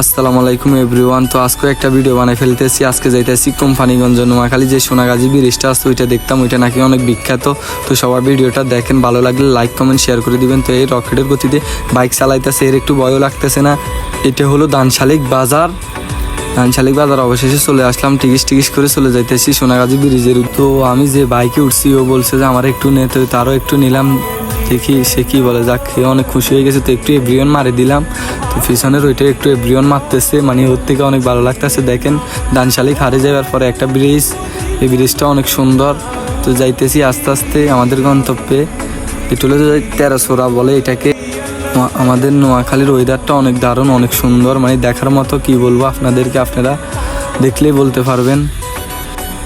আসসালামু আলাইকুম এভরিওয়ান। তো আজকে একটা ভিডিও বানাই ফেলতেছি। আজকে যাইতেছি কোম্পানিগঞ্জ নোয়াখালী। যে সোনাগাজী ব্রিজটা আছে, ওইটা দেখতাম, ওইটা নাকি অনেক বিখ্যাত। তো সবার ভিডিওটা দেখেন, ভালো লাগলে লাইক, কমেন্ট, শেয়ার করে দিবেন। তো এই রকেটের গতিতে বাইক চালাইতেছে, এর একটু ভয়ও লাগতেছে না। এটা হলো দানশালিক বাজার। ধানশালিক বাজার অবশেষে চলে আসলাম, টিকিস টিকিস করে চলে যাইতেছি সোনাগাজী ব্রিজের তো আমি যে বাইকে উঠছি, ও বলছে যে আমার একটু নে তো তারও একটু নিলাম। দেখি সে কি বলে, যাক অনেক খুশি হয়ে গেছে, তো একটু এভরিয়ন মারে দিলাম। পিছনের ওইটা একটু এভরিয়ন মারতেছে মানে ওর থেকে অনেক ভালো লাগতেছে। দেখেন দানশালিক হারে যাওয়ার পরে একটা ব্রিজ, এই ব্রিজটা অনেক সুন্দর। তো যাইতেছি আস্তে আস্তে আমাদের গন্তব্যে। এটা হলো তেরোসোরা বলে এটাকে আমাদের নোয়াখালীর ওয়েদারটা অনেক দারুণ, অনেক সুন্দর। মানে দেখার মতো কি বলব আপনাদেরকে, আপনারা দেখলেই বলতে পারবেন।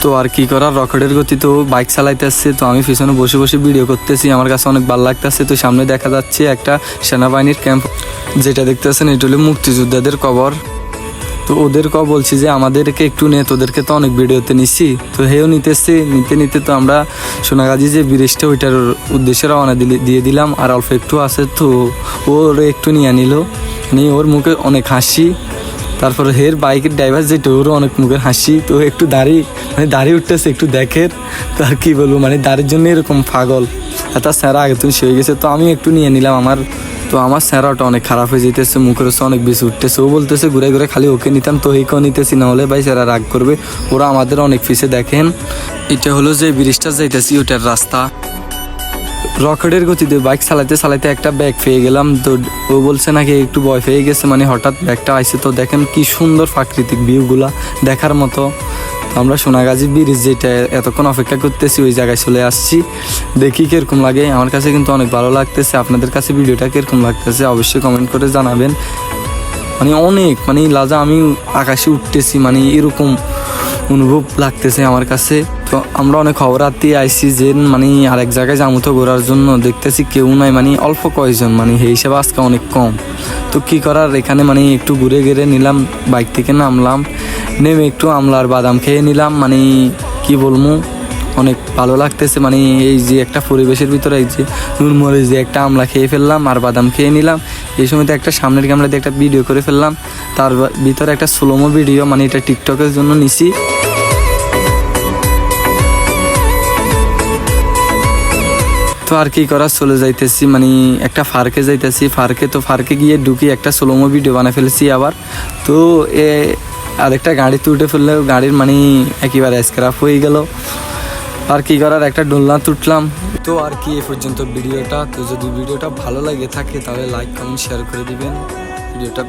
তো আর কি করার? রকেটের গতি তো বাইক চালাইতে আসছে, তো আমি পিছনে বসে বসে ভিডিও করতেছি। আমার কাছে অনেক ভালো লাগতেছে। তো সামনে দেখা যাচ্ছে একটা সেনাবাহিনীর ক্যাম্প যেটা দেখতেছেন, এটা হলো মুক্তিযোদ্ধাদের কবর। তো ওদের ক বলছি যে, আমাদেরকে একটু নে, তোদেরকে তো অনেক ভিডিওতে নিচ্ছি তো হেও নিতেছে, নিতে নিতে তো আমরা সোনাগাজী যে ব্রিজটা, ওইটার উদ্দেশ্যে রওনা দিলে, দিয়ে দিলাম। আর অল্প একটু আছে, তো ওর একটু নিয়ে নিল। নিয়ে ওর মুখে অনেক হাসি। তারপরে হের বাইকের ড্রাইভার যেটা ওরও অনেক মুখের হাসি, তো একটু দাড়ি মানে দাড়ি উঠতেছে, একটু দেখের তো আর কি বলব মানে দাড়ির জন্য এরকম পাগল। আর তার স্যারা আগে তুমি হয়ে গেছে, তো আমি একটু নিয়ে নিলাম আমার, তো আমার স্যারাটা অনেক খারাপ হয়ে যেতেছে, মুখের অনেক বেশি উঠতেছে। ও বলতেছে, ঘুরে ঘুরে খালি ওকে নিতাম তো এইকেও নিতেছি, না হলে ভাই স্যারা রাগ করবে। ওরা আমাদের অনেক পিছে দেখেন। এটা হলো যে ব্রিজটা যাইতেছি, ওটার রাস্তা। রকেটের গতিতে বাইক চালাতে চালাতে একটা ব্যাগ পেয়ে গেলাম। তো ও বলছে নাকি একটু ভয় পেয়ে গেছে মানে হঠাৎ ব্যাগটা আইসে তো দেখেন কি সুন্দর প্রাকৃতিক ভিউগুলা দেখার মতো। আমরা সোনাগাজী ব্রিজ যেটা এতক্ষণ অপেক্ষা করতেছি, ওই জায়গায় চলে আসছি। দেখি কীরকম লাগে। আমার কাছে কিন্তু অনেক ভালো লাগতেছে। আপনাদের কাছে ভিডিওটা কীরকম লাগতেছে অবশ্যই কমেন্ট করে জানাবেন। মানে অনেক মানে লাজা আমি আকাশে উঠতেছি মানে এরকম অনুভব লাগতেছে আমার কাছে। তো আমরা অনেক খবর আত্মীয় আইসি যে মানে আরেক জায়গায় যাব তো ঘোরার জন্য। দেখতেছি কেউ নাই মানে অল্প কয়েকজন মানে সেই হিসাবে আজকে অনেক কম। তো কি করার, এখানে মানে একটু ঘুরে ঘুরে নিলাম, বাইক থেকে নামলাম। নেমে একটু আমলার বাদাম খেয়ে নিলাম মানে কি বলব, অনেক ভালো লাগতেছে। মানে এই যে একটা পরিবেশের ভিতরে এই যে নুনমরিচ যে একটা আমলা খেয়ে ফেললাম আর বাদাম খেয়ে নিলাম। এই সময় তো একটা সামনের ক্যামেরা দিয়ে একটা ভিডিও করে ফেললাম। তার ভিতরে একটা স্লোমো ভিডিও মানে এটা টিকটকের জন্য নিছি। তো আর কি করার? চলে যাইতেছি মানে একটা ফার্কে যাইতেছি। ফার্কে তো ফার্কে গিয়ে ঢুকি একটা স্লোমো ভিডিও বানাই ফেলেছি আবার। তো এ আরেকটা গাড়িতে উঠে ফেললে গাড়ির মানে একেবারে স্ক্রাপ হয়ে গেল। আর কি করার? একটা ডোলনা তুটলাম তো আর কি এ পর্যন্ত ভিডিওটা। তো যদি ভিডিওটা ভালো লাগে থাকে তাহলে লাইক কমেন্ট শেয়ার করে দিবেন। ভিডিওটা